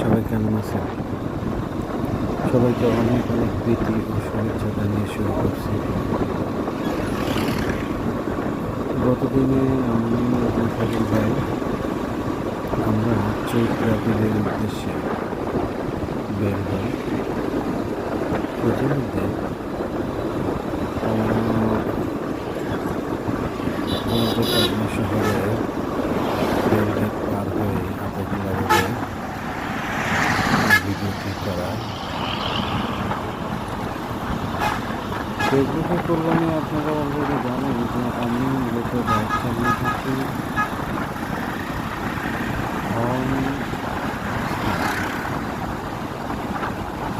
সবাই কেমন আছেন? সবাইকে অনেক অনেক প্রীতি ও শুভেচ্ছা জানিয়ে শুরু করছি। গতদিনে আমি এবং ফজল ভাই আমরা চৈত্রাপিলের উদ্দেশ্যে বের হই। আহ, আমাদের শহরে পার হয়ে আতকুলা রোডে ভিডিওটি করা। ফেসবুকে কল্যাণে আপনারা অলরেডি জানেন, যে আমি মূলত বাইক চালিয়ে থাকি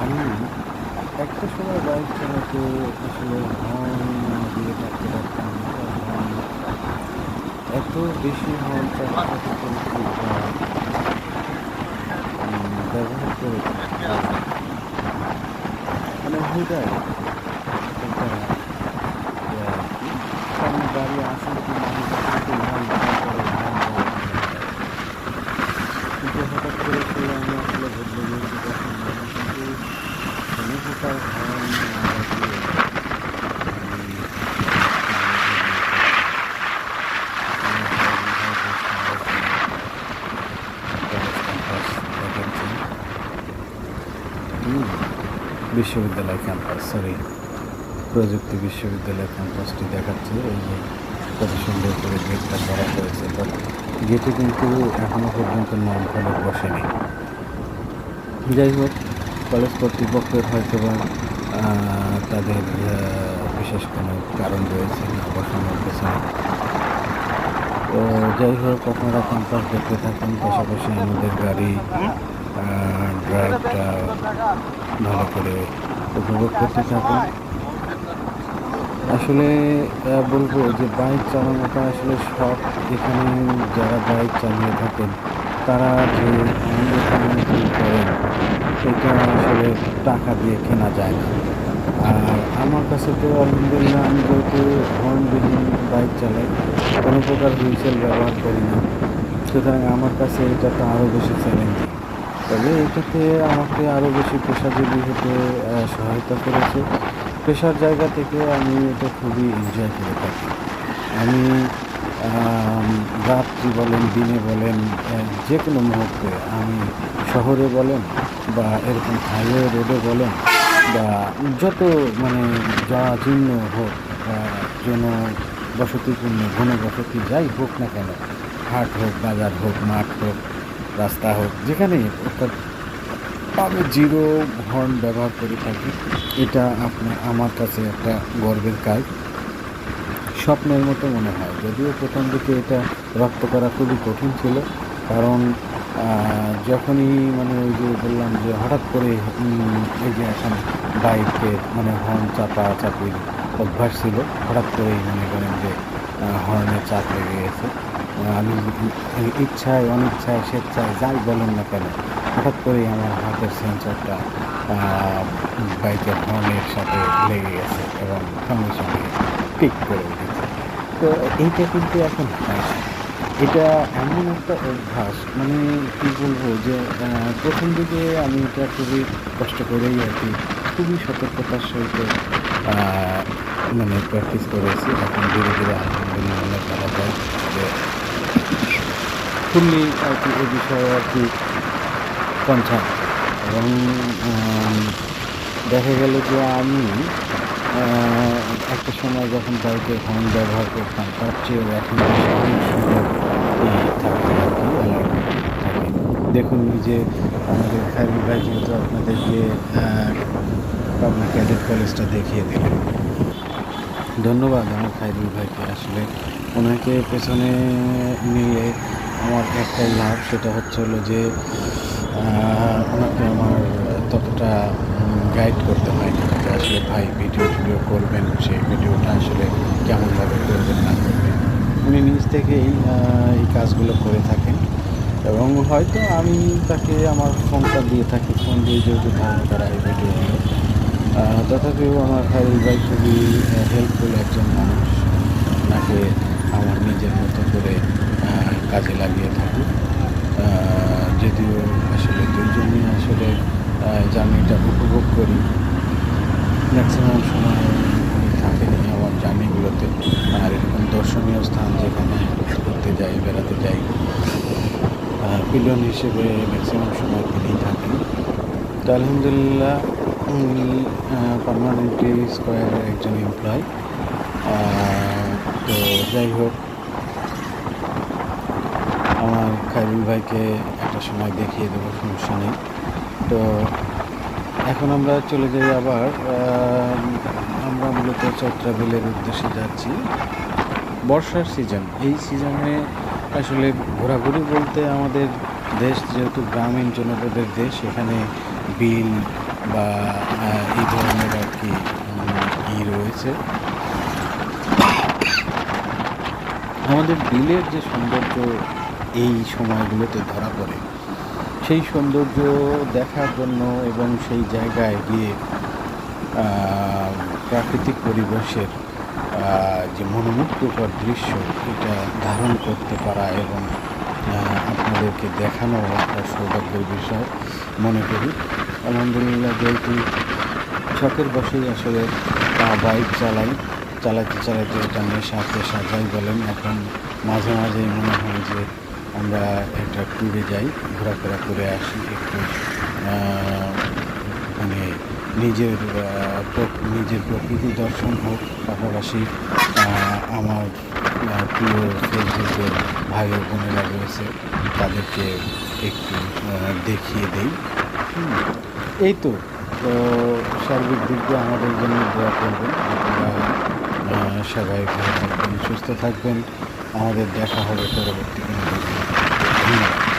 আমি একটা সময় বাইক চালাতে আসলে হর্ন দিয়ে থাকতে পারতাম এত বেশি হর্ন চালাতে ব্যবহার করেছি মানে হুদায় কিন্তু। কিন্তু হঠাৎ করে আমি আসলে বদলে গিয়েছি তখন আমি কিন্তু কোনো প্রকার হর্ন না বাজিয়ে আমি বিশ্ববিদ্যালয় ক্যাম্পাস সরি প্রযুক্তি বিশ্ববিদ্যালয় ক্যাম্পাসটি দেখাচ্ছে। এই যে কত সুন্দর করে গেটটা করা হয়েছে। বাট গেটে কিন্তু এখনও পর্যন্ত নাম ফলক বসেনি। যাই হোক কলেজ কর্তৃপক্ষের হয়তো বা তাদের বিশেষ কোনো কারণ রয়েছে না বসানোর পেছনে। তো যাই হোক, আপনারা ক্যাম্পাস দেখতে থাকুন। পাশাপাশি আমাদের গাড়ি ড্রাইভটা ভালো করে উপভোগ করতে থাকুন। আসলে বলব যে বাইক চালানোটা আসলে সব এখানে যারা বাইক চালিয়ে থাকেন, তারা যে করেন সেটা আসলে টাকা দিয়ে কেনা যায় না। আর আমার কাছে তো আলহামদুলিল্লাহ, আমি যেহেতু হর্নবিহীন বাইক চালাই, কোনো প্রকার হুইসেল ব্যবহার করি না। সুতরাং আমার কাছে এটা তো আরও বেশি চ্যালেঞ্জিং তবে এটাতে আমাকে আরও বেশি পেশাজীবী হতে সহায়তা করেছে। পেশার জায়গা থেকে আমি এটা খুবই এনজয় করে থাকি। আমি রাত্রি বলেন, দিনে বলেন যে কোনো মুহূর্তে আমি শহরে বলেন বা এরকম হাইওয়ে রোডে বলেন বা যত মানে জরাজীর্ণ হোক, বা জন বসতিপূর্ণ ঘন বসতি যাই হোক না কেন, হাট হোক, বাজার হোক, মাঠ হোক রাস্তা হোক যেখানেই অর্থাৎ আমি জিরো হর্ন ব্যবহার করে থাকি। এটা আপনার আমার কাছে একটা গর্বের কাজ। স্বপ্নের মতো মনে হয়। যদিও প্রথম দিকে এটা রপ্ত করা খুবই কঠিন ছিল। কারণ যখনই মানে ওই যে বললাম যে হঠাৎ করে এই যে এখন বাইকে মানে হর্ন চাপা চাপির অভ্যাস ছিল। হঠাৎ করেই মনে করেন যে আহ, হর্নের চাপ লেগে গেছে। আমি ইচ্ছায়, অনিচ্ছায়, স্বেচ্ছায় যাই বলেন না কেন, হঠাৎ করেই আমার হাতের সেন্সরটা বাইকের হর্নের সাথে লেগে গেছে এবং সঙ্গে সঙ্গে পিক করে উঠেছে। তো এইটা কিন্তু এখন হয় এটা এমন একটা অভ্যাস মানে কি বলব যে প্রথম দিকে আমি এটা খুবই কষ্ট করেই আর কি, খুবই সতর্কতার সহিত মানে প্র্যাকটিস করেছি। এখন ধীরে ধীরে আলহামদুলিল্লাহ যে ফুললি আর কি এ বিষয়ে আর কি কনসার্ন এবং দেখা গেল যে আমি একটা সময় যখন বাইকের হর্ন ব্যবহার করতাম, তার চেয়েও এখন দেখুন যে আমাদের খাইরুল ভাই যেহেতু আপনাদেরকে পাবনা ক্যাডেট কলেজটা দেখিয়ে দিলেন ধন্যবাদ আমার খাইরুল ভাইকে। আসলে ওনাকে পেছনে নিলে আমার একটাই লাভ, সেটা হচ্ছে হলো যে ওনাকে আমার ততটা গাইড করতে হয় না যে আসলে ভাই ভিডিও টিডিও করবেন সেই ভিডিওটা আসলে কেমনভাবে করবেন, না করবেন। উনি নিজ থেকেই এই কাজগুলো করে থাকেন। এবং হয়তো আমি তাকে আমার ফোনটা দিয়ে থাকি ফোন দিয়ে যেহেতু ধারণ করা এই ভিডিওগুলো তথাপিও আমার খাইরুল ভাই খুবই হেল্পফুল একজন মানুষ। ওনাকে আমার নিজের মতো করে কাজে লাগিয়ে থাকি। যদিও আসলে দুইজনই আসলে জার্নিটা উপভোগ করি। ম্যাক্সিমাম সময় থাকেনি আমার জার্নিগুলোতে। আর এরকম দর্শনীয় স্থান যেখানে ঘুরতে যাই, বেড়াতে যাই পিলন হিসেবে ম্যাক্সিমাম সময় তিনিই থাকেন। তো আলহামদুলিল্লাহ উনি পারমানেন্টলি স্কোয়ারের একজন এমপ্লয় তো যাই হোক, আমার খাইরুল ভাইকে একটা সময় দেখিয়ে দেবো, সমস্যা নেই। তো এখন আমরা চলে যাই আবার আমরা মূলত চট্রাবেলের উদ্দেশ্যে যাচ্ছি। বর্ষার সিজন এই সিজনে আসলে ঘোরাঘুরি বলতে আমাদের দেশ যেহেতু গ্রামীণ জনপদের দেশ, এখানে বিল বা এই ধরনের আর কি ই রয়েছে। আমাদের বিলের যে সৌন্দর্য এই সময়গুলোতে ধরা পড়ে, সেই সৌন্দর্য দেখার জন্য এবং সেই জায়গায় গিয়ে প্রাকৃতিক পরিবেশের যে মনোমুগ্ধকর দৃশ্য, এটা ধারণ করতে পারা এবং আপনাদেরকে দেখানো একটা সৌভাগ্যের বিষয় মনে করি। আলহামদুলিল্লাহ যেহেতু শখের বসেই আসলে বাইক চালাই, চালাতে চালাতে এটা নেশা পেশা যাই বলেন। এখন মাঝে মাঝেই মনে হয় যে আমরা একটা ট্যুরে যাই, ঘোরাফেরা করে আসি একটু মানে নিজের নিজের প্রকৃতি দর্শন হোক পাশাপাশি আমার প্রিয় ফেসবুকের ভাই বোনেরা রয়েছে, তাদেরকে একটু দেখিয়ে দেই। এই তো তো সার্বিক দিক দিয়ে আমাদের জন্য দোয়া করবেন। আপনারা সবাই ভালো থাকবেন, সুস্থ থাকবেন। আমাদের দেখা হবে পরবর্তী কোনো ধন্যবাদ।